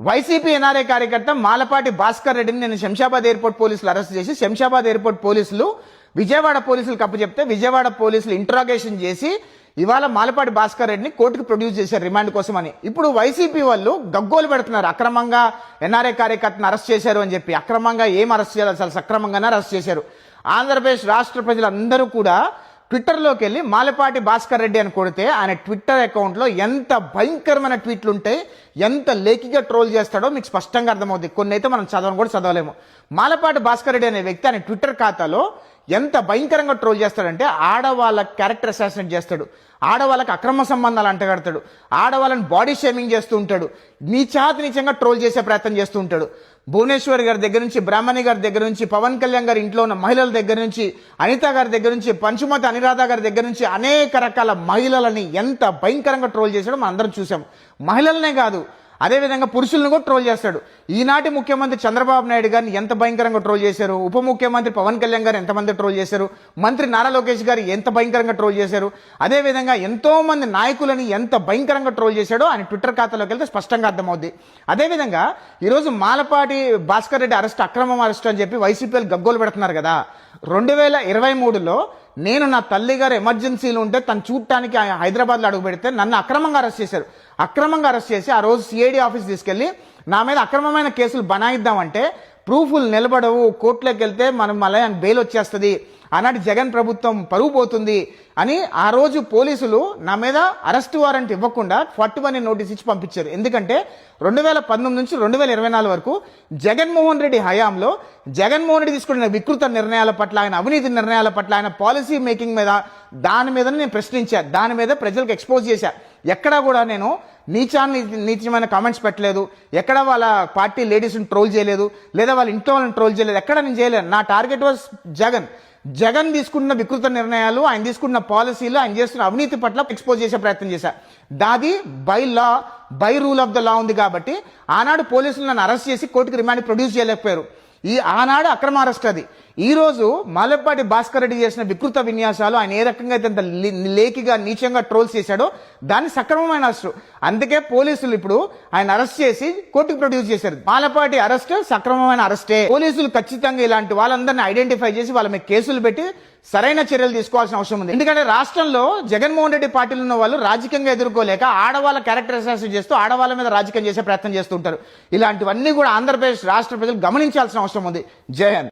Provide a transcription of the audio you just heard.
YCP NRI కార్యకర్త మాలపాటి భాస్కర్ రెడ్డిని నేను శంషాబాద్ ఎయిర్పోర్ట్ పోలీసులు అరెస్ట్ చేసి శంషాబాద్ ఎయిర్పోర్ట్ పోలీసులు విజయవాడ పోలీసులు కప్పు చెప్తే విజయవాడ పోలీసులు ఇంట్రాగేషన్ చేసి ఇవాళ మాలపాటి భాస్కర్ రెడ్డిని కోర్టుకు ప్రొడ్యూస్ చేశారు రిమాండ్ కోసం అని ఇప్పుడు వైసీపీ వాళ్ళు గగ్గోలు పెడుతున్నారు. అక్రమంగా ఎన్ఆర్ఏ కార్యకర్తను అరెస్ట్ చేశారు అని చెప్పి. అక్రమంగా ఏం అరెస్ట్ చేయాలి? అసలు సక్రమంగానే అరెస్ట్ చేశారు. ఆంధ్రప్రదేశ్ రాష్ట్ర ప్రజలందరూ కూడా ట్విట్టర్లోకి వెళ్ళి మాలపాటి భాస్కర్ రెడ్డి అని కొడితే ఆయన ట్విట్టర్ అకౌంట్లో ఎంత భయంకరమైన ట్వీట్లు ఉంటాయి ఎంత లేఖిగా ట్రోల్ చేస్తాడో మీకు స్పష్టంగా అర్థమవుతుంది కొన్ని అయితే మనం చదవను కూడా చదవలేము. మాలపాటి భాస్కర్ రెడ్డి అనే వ్యక్తి ఆయన ట్విట్టర్ ఖాతాలో ఎంత భయంకరంగా ట్రోల్ చేస్తాడంటే ఆడవాళ్ళ క్యారెక్టర్ అసాసినేట్ చేస్తాడు. ఆడవాళ్ళకి అక్రమ సంబంధాలు అంటగడతాడు. ఆడవాళ్ళని బాడీ షేమింగ్ చేస్తూ ఉంటాడు. నీచాతి నీచంగా ట్రోల్ చేసే ప్రయత్నం చేస్తూ ఉంటాడు. భువనేశ్వర్ గారి దగ్గర నుంచి బ్రాహ్మణి గారి దగ్గర నుంచి పవన్ కళ్యాణ్ గారి ఇంట్లో ఉన్న మహిళల దగ్గర నుంచి అనిత గారి దగ్గర నుంచి పంచుమతి అనిరాధ గారి దగ్గర నుంచి అనేక రకాల మహిళలని ఎంత భయంకరంగా ట్రోల్ చేశాడో మనం అందరం చూసాం మహిళలనే కాదు. అదేవిధంగా పురుషులను కూడా ట్రోల్ చేస్తాడు. ఈనాటి ముఖ్యమంత్రి చంద్రబాబు నాయుడు గారిని ఎంత భయంకరంగా ట్రోల్ చేశారు? ఉప ముఖ్యమంత్రి పవన్ కళ్యాణ్ గారు ఎంతమంది ట్రోల్ చేశారు? మంత్రి నారా లోకేష్ గారు ఎంత భయంకరంగా ట్రోల్ చేశారు? అదేవిధంగా ఎంతోమంది నాయకులని ఎంత భయంకరంగా ట్రోల్ చేశాడో ఆయన ట్విట్టర్ ఖాతాలోకి వెళ్తే స్పష్టంగా అర్థమవుద్ది. అదేవిధంగా ఈరోజు మాలపాటి భాస్కర్ రెడ్డి అరెస్ట్ అక్రమం అరెస్ట్ అని చెప్పి వైసీపీలు గగ్గోలు పెడుతున్నారు కదా. రెండు వేల ఇరవై మూడులో నేను నా తల్లి గారు ఎమర్జెన్సీలు ఉంటే తను చూడటానికి హైదరాబాద్లో అడుగు పెడితే నన్ను అక్రమంగా అరెస్ట్ చేశారు. అక్రమంగా అరెస్ట్ చేసి ఆ రోజు సిఐడి ఆఫీస్ తీసుకెళ్ళి నా మీద అక్రమమైన కేసులు బనాయిద్దామంటే ప్రూఫ్లు నిలబడవు. కోర్టులోకి వెళ్తే మనం మళ్ళీ బెయిల్ వచ్చేస్తుంది. ఆనాటి జగన్ ప్రభుత్వం పరువు పోతుంది అని ఆ రోజు పోలీసులు నా మీద అరెస్ట్ వారెంట్ ఇవ్వకుండా ఫట్టు అని నోటీస్ ఇచ్చి పంపించారు. ఎందుకంటే రెండు వేల పంతొమ్మిది నుంచి రెండు వేల ఇరవై నాలుగు వరకు జగన్మోహన్ రెడ్డి హయాంలో జగన్మోహన్ రెడ్డి తీసుకున్న వికృత నిర్ణయాల పట్ల ఆయన అవినీతి నిర్ణయాల పట్ల ఆయన పాలసీ మేకింగ్ మీద దాని మీద నేను ప్రశ్నించా. దాని మీద ప్రజలకు ఎక్స్పోజ్ చేశా. ఎక్కడా కూడా నేను నీచాన్ని నీచమైన కామెంట్స్ పెట్టలేదు. ఎక్కడ వాళ్ళ పార్టీ లేడీస్ని ట్రోల్ చేయలేదు. లేదా వాళ్ళ ఇంట్లో వాళ్ళని ట్రోల్ చేయలేదు. ఎక్కడ నేను చేయలేదు నా టార్గెట్ వాజ్ జగన్. జగన్ తీసుకున్న వికృత నిర్ణయాలు ఆయన తీసుకున్న పాలసీలు ఆయన చేస్తున్న అవినీతి పట్ల ఎక్స్పోజ్ చేసే ప్రయత్నం చేశా. దాది by law by rule of the law ఉంది కాబట్టి ఆనాడు పోలీసులు నన్ను అరెస్ట్ చేసి కోర్టుకి రిమాండ్ ప్రొడ్యూస్ చేయలేకపోయారు. ఈ ఆనాడు అక్రమ అరెస్ట్ అది. ఈరోజు రోజు భాస్కర్ రెడ్డి చేసిన వికృత విన్యాసాలు ఆయన ఏ రకంగా అయితే అంత లేకిగా నీచంగా ట్రోల్స్ చేశాడో దాన్ని సక్రమమైన అరెస్టు. అందుకే పోలీసులు ఇప్పుడు ఆయన అరెస్ట్ చేసి కోర్టుకు ప్రొడ్యూస్ చేశారు. మాలపాటి అరెస్ట్ సక్రమమైన అరెస్టే. పోలీసులు ఖచ్చితంగా ఇలాంటి వాళ్ళందరినీ ఐడెంటిఫై చేసి వాళ్ళ మీద కేసులు పెట్టి సరైన చర్యలు తీసుకోవాల్సిన అవసరం ఉంది. ఎందుకంటే రాష్ట్రంలో జగన్మోహన్ రెడ్డి పార్టీలు ఉన్న వాళ్ళు రాజకీయంగా ఎదుర్కోలేక ఆడవాళ్ళ క్యారెక్టర్ అసాసినేట్ చేస్తూ ఆడవాళ్ళ మీద రాజకీయం చేసే ప్రయత్నం చేస్తుంటారు ఇలాంటివన్నీ కూడా ఆంధ్రప్రదేశ్ రాష్ట్ర ప్రజలు గమనించాల్సిన అవసరం ఉంది. జయన్